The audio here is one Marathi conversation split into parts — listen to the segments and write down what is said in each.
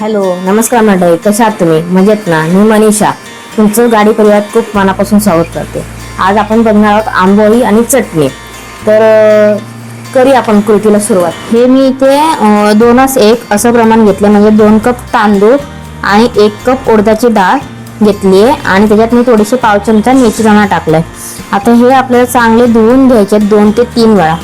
हॅलो नमस्कार मंडळी कशा आहात तुम्ही? मजेत ना? मी मनीषा. तुमचं गाडी परिवारात खूप मनापासून स्वागत करते. आज आपण बघणार आहोत आंबोळी आणि चटणी. तर करी आपण कृतीला सुरुवात. हे मी इथे दोनच एक असं प्रमाण घेतलं म्हणजे दोन कप तांदूळ आणि एक कप उडदाची डाळ घेतली आहे आणि त्याच्यात मी थोडीशी पाव चमचा मेथी दाणा टाकलाय. आता हे आपल्याला चांगले धुवून घ्यायचे दोन ते तीन वेळा.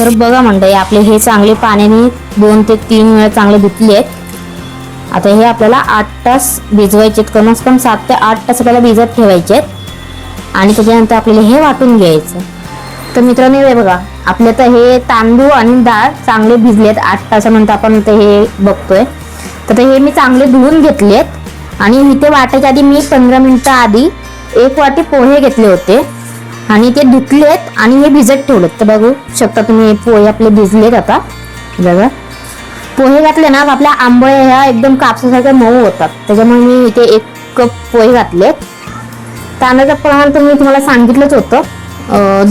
तर बघा मंडळी आपले हे चांगले पाण्याने दोन ते तीन वेळा चांगले धुतले आहेत. आता हे आपल्याला आठ तास भिजवायचे आहेत. कमीत कम सात ते आठ तास आपल्याला भिजत ठेवायचे आहेत. आणि त्याच्यानंतर आपल्याला हे वाटून घ्यायचं तर मित्रांनो हे बघा आपले तर हे तांदूळ आणि डाळ चांगले भिजलेत आठ तासानंतर आपण ते हे बघतोय. तर ते हे मी चांगले धुवून घेतलेत आणि इथे वाटायच्या आधी मी पंधरा मिनिटं आधी एक वाटी पोहे घेतले होते. आणि ते धुतलेत आणि हे भिजत ठेवलेत. तर बघू शकता तुम्ही पोहे आपले भिजलेत आता. बघा. पोहे घातले ना आपल्या आंबोळ्या ह्या एकदम कापसासारख्या मऊ होतात. त्याच्यामुळे मी इथे एक कप पोहे घातलेत. तांदळाचं प्रमाण तर मी तुम्हाला सांगितलंच होतं.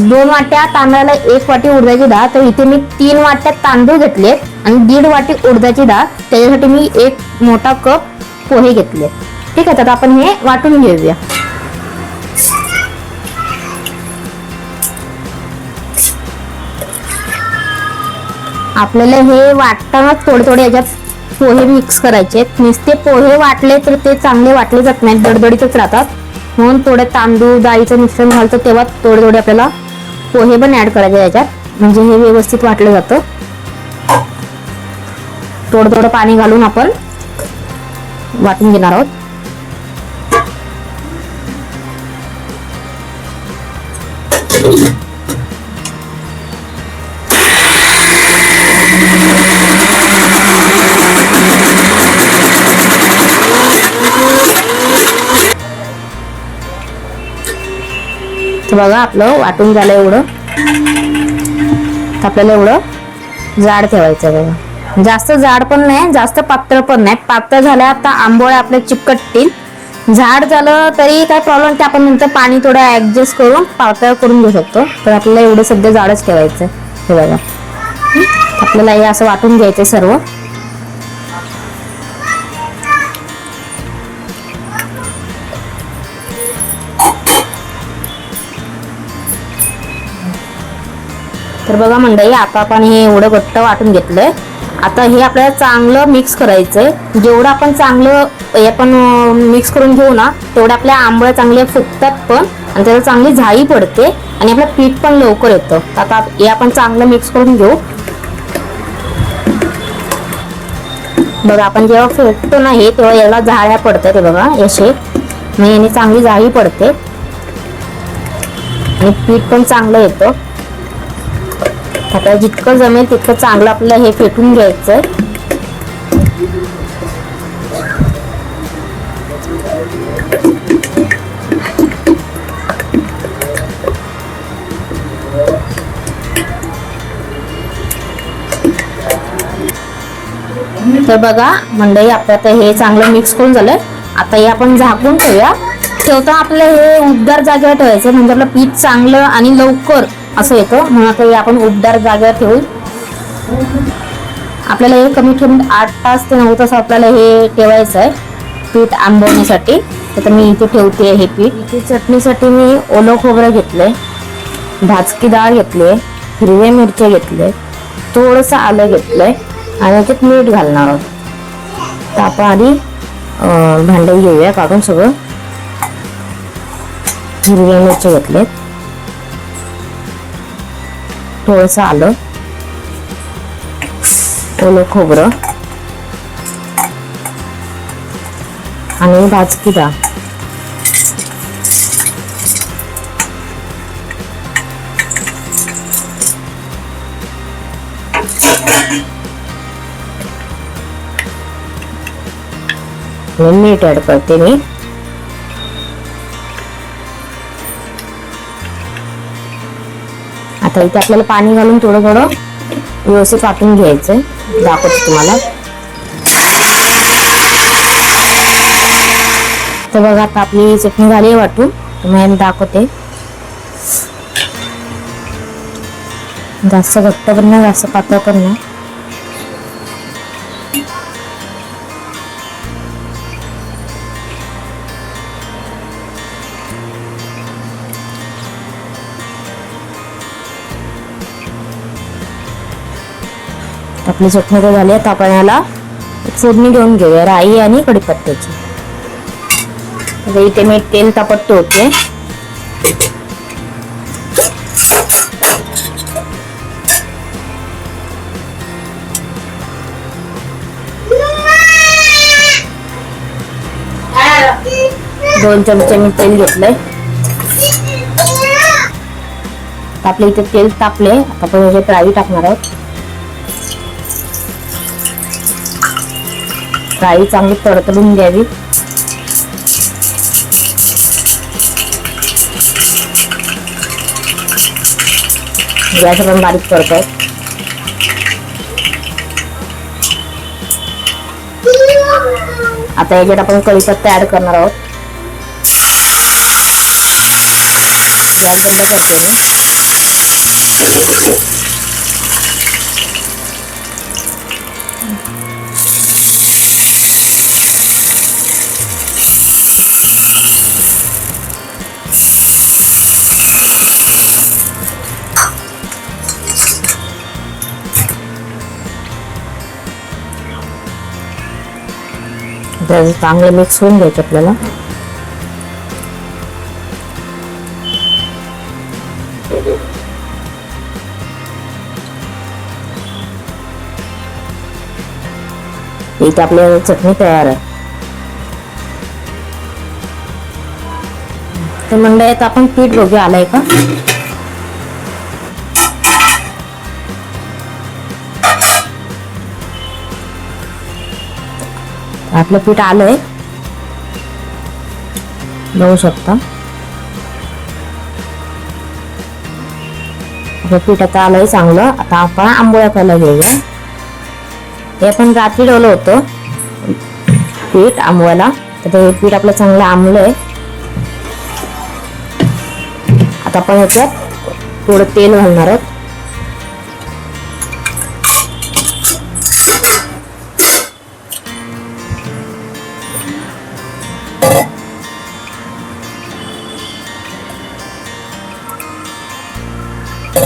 दोन वाट्या तांदळाला एक वाटी उडदाची डाळ. तर इथे मी तीन वाट्या तांदूळ घेतलेत आणि दीड वाटी उडदाची डाळ. त्याच्यासाठी मी एक मोठा कप पोहे घेतले ठीक आहे तर आपण हे वाटून घेऊया. आपल्याला हे वाटताना थोडे थोडे याच्यात पोहे मिक्स करायचे. नुसते पोहे वाटले तर ते चांगले वाटले जात नाहीत दडदडीतच राहतात. म्हणून थोडे तांदूळ डाळीचं मिश्रण घालतं तेव्हा थोडे थोडे आपल्याला पोहे पण ऍड करायचे याच्यात. म्हणजे हे व्यवस्थित वाटलं जातं. थोडं थोडं पाणी घालून आपण वाटून घेणार आहोत. तर बघा आपलं वाटून झालं एवढं. तर आपल्याला एवढं जाड ठेवायचं बघा जास्त जाड पण नाही जास्त पातळ पण नाही. पातळ झाल्या आता आंबोळ्या आपल्या चिकटतील. झाड झालं तरी काय प्रॉब्लेम ते आपण नंतर पाणी थोडं ऍडजस्ट करून पातळ करून घेऊ शकतो. तर आपल्याला एवढं सध्या जाडच ठेवायचं हे बघा. आपल्याला हे असं वाटून घ्यायचं सर्व. तर बघा मंडळी आता आपण हे एवढं घट्ट वाटून घेतलंय. आता हे आपल्याला चांगलं मिक्स करायचंय. जेवढं आपण चांगलं हे आपण मिक्स करून घेऊ ना तेवढं आपल्या आंबळ चांगले फुगतात पण आणि त्याला चांगली झाई पडते आणि आपलं पीठ पण लवकर येतं. आता हे आपण चांगलं मिक्स करून घेऊ. बघा आपण जेव्हा फेटतो ना हे तेव्हा याला झाड्या पडतात ते बघा असे मग याने चांगली जाळी पडते. आणि पीठ पण चांगलं येतं. आता जितकं जमेल तितकं चांगलं आपल्याला हे फेटून घ्यायचं तर बघा मंडई आपलं आता हे चांगलं मिक्स करून झालंय. आता हे आपण झाकून ठेवूया. ठेवता आपलं हे उबदार जागेवर ठेवायचं म्हणजे आपलं पीठ चांगलं आणि लवकर असं येतं. म्हणून आता आपण उबदार जागेवर ठेवून आपल्याला हे कमी ठेवून आठ तास ते नऊ तास आपल्याला हे ठेवायचं आहे. पीठ आंबवण्यासाठी. तर मी इथे ठेवते हे पीठ. इथे चटणीसाठी मी ओलं खोबरं घेतलंय. भाजकी डाळ घेतली हिरव्या मिरच्या घेतले थोडंसं आलं घेतलंय. आणि त्यात मीठ घालणार आहोत. तर आपण आधी भांडे घेऊया. काढून सगळं. हिरव्या मिरच्या घेतलेत थोडंसं आलं. ओलं खोबरं. आणि भाजकी डाळ. मीठ ॲड करते मी. आता इथे आपल्याला पाणी घालून थोडं थोडं व्यवस्थित वाटून घ्यायचंय. दाखवते तुम्हाला. तर बघा आता आपली चटणी झाली आहे वाटून. तुम्हाला दाखवते. जास्त घट्ट पण नाही जास्त पातळ पण नाही. आपली चटणी तर झाली आता आपण याला एक फोडणी घेऊन घेऊया राई आणि कडीपत्त्याची आता इथे मी तेल तापत होते दोन चमचे मी तेल घेतलंय. आपल्या इथे तेल तापले आता आपण याच्यात राई टाकणार आहोत. राई चांगली तडतडून घ्यावी गॅस आपण बारीक करतोय आता याच्यात आपण कढीपत्ता ऍड करणार आहोत गॅस बंद करते मी तर चांगलं मिक्स होऊन घ्यायचं आपल्याला. इथे आपल्याला चटणी तयार आहे. तर मंडळात आपण पीठ बघूया आलंय का? आपलं पीठ आलंय. बघू शकता. आपलं पीठ आता आलंय चांगलं. आता आपण आंबोळ्या खायला घेऊया. हे आपण रात्री ठेवलं होतं. पीठ आंबवायला तर हे पीठ आपलं चांगलं आंबलंय. आता आपण ह्याच्यात थोडं तेल घालणार आहोत.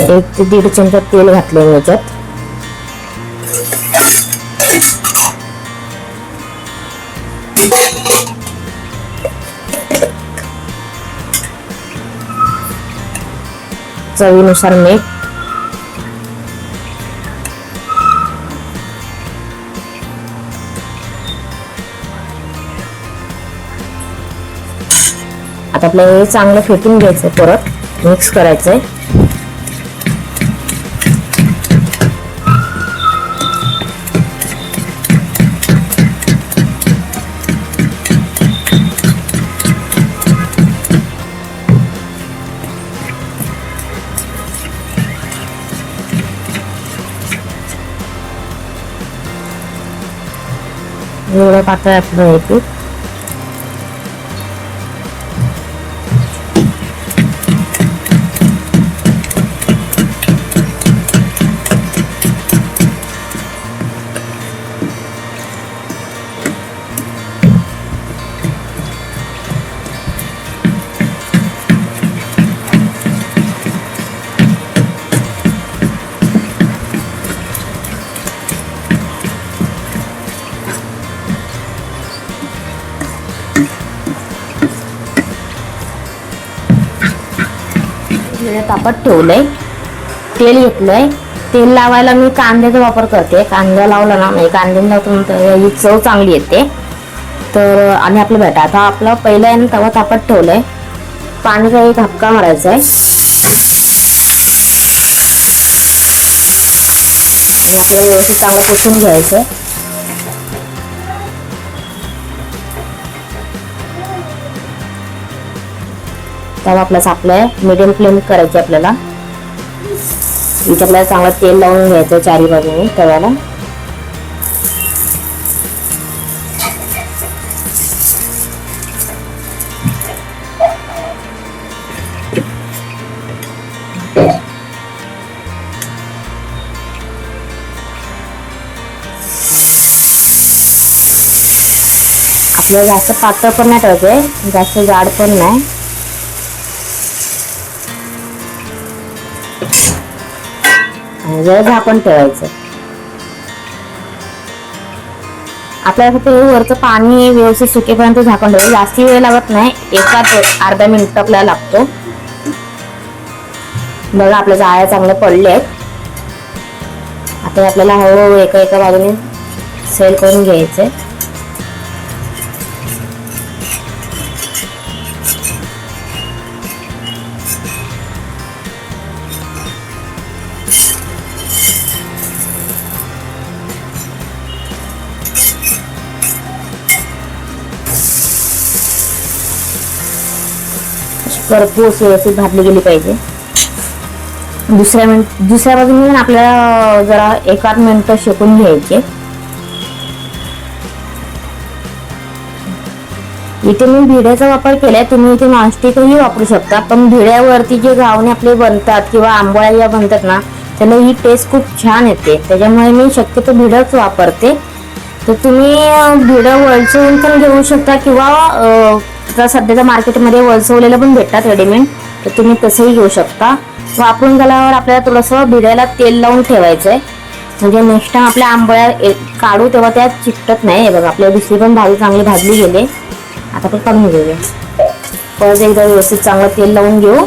एक ते दीड चमचा तेल घातलं याच्यात चवीनुसार मीठ. आता आपल्याला हे चांगलं फेटून घ्यायचं परत. मिक्स करायचंय. एवढं पातळ आपलं हे पीठ हे ठेवलंय. तेल घेतलंय. तेल लावायला मी कांद्याचा वापर करते. कांदा लावला ना म्हणजे कांद्याने लावतो ही चव चांगली येते. तर आणि आपलं भेटा. आता आपलं पहिलं आहे ना तवा तापत ठेवलंय. पाण्याचा एक हक्का मारायचा आहे. आणि आपल्याला व्यवस्थित चांगलं पुसून घ्यायचं तवा आपला चापलाय मिडियम फ्लेम करायची आपल्याला. इथे आपल्याला चांगलं तेल लावून घ्यायचं चारी बाजूने तव्याला. आपल्याला जास्त पातळ पण नाही ठेवायचंय जास्त जाड पण नाही. जरा झाकण ठेवायचं. आपल्याला फक्त हे वरचं पाणी व्यवस्थित सुकेपर्यंत झाकण ठेवायचं. जास्ती वेळ लागत नाही. एकाच अर्धा मिनिट आपल्याला लागतो. बघा आपल्या जाळ्या चांगल्या पडल्या आहेत आता आपल्याला हळूहळू एका एका बाजूने सेल करून घ्यायचंय. भरपूर व्यवस्थित भाजली गेली पाहिजे. दुसऱ्या मिनिट दुसऱ्या बाजूने पण आपल्याला जरा एकाच मिनिट शेकून घ्यायचे. इथे मी भिड्याचा वापर केलाय तुम्ही इथे नॉनस्टिकही वापरू शकता पण भिड्यावरती जे घावणे आपले बनतात किंवा आंबोळ्या ज्या बनतात ना त्याला ही टेस्ट खूप छान येते. त्याच्यामुळे मी शक्यतो भिडच वापरते. तर तुम्ही भिडं वळसवून पण घेऊ शकता किंवा आता सध्याच्या मार्केटमध्ये वळसवलेलं पण भेटतात रेडीमेड तर तुम्ही तसंही घेऊ शकता. वापरून झाल्यावर आपल्याला थोडंसं भिड्याला तेल लावून ठेवायचं आहे म्हणजे नेक्स्ट टाइम आपल्या आंबळ्या काढू तेव्हा त्या चिकटत नाही. बघा आपल्या दुसरी पण भाजी चांगली भाजली गेली. आता ते काढून घेऊया. परत एकदा व्यवस्थित चांगलं तेल लावून घेऊ.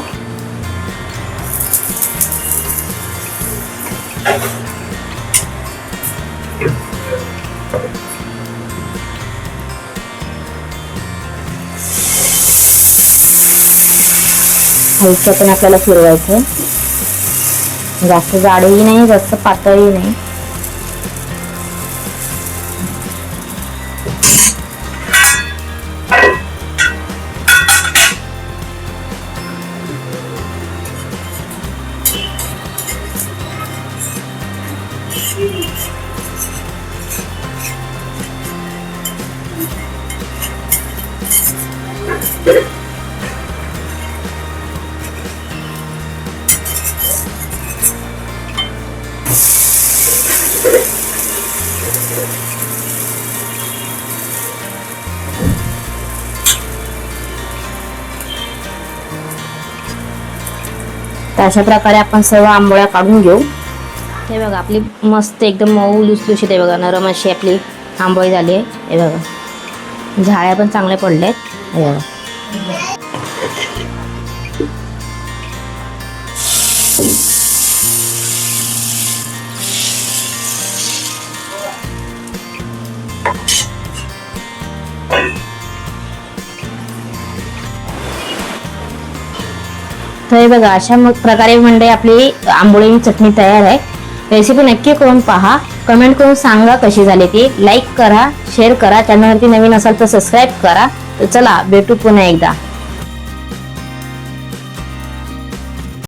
हलक्या पण आपल्याला फिरवायचं जास्त जाडही नाही जास्त पातळही नाही. तर अशा प्रकारे आपण सर्व आंबोळ्या काढून घेऊ. हे बघा आपली मस्त एकदम मऊ लुसलुशीत आहे बघा नरम अशी आपली आंबोळी झाली आहे. हे बघा. झाड्या पण चांगल्या पडल्या आहेत हे बघा. तर हे बघा अशा मग प्रकारे म्हणजे आपली आंबोळी चटणी तयार आहे. रेसिपी नक्की करून पहा. कमेंट करून सांगा कशी झाली ती. लाईक करा शेअर करा. चॅनलवरती नवीन असाल तर सबस्क्राईब करा. तर चला भेटू पुन्हा एकदा.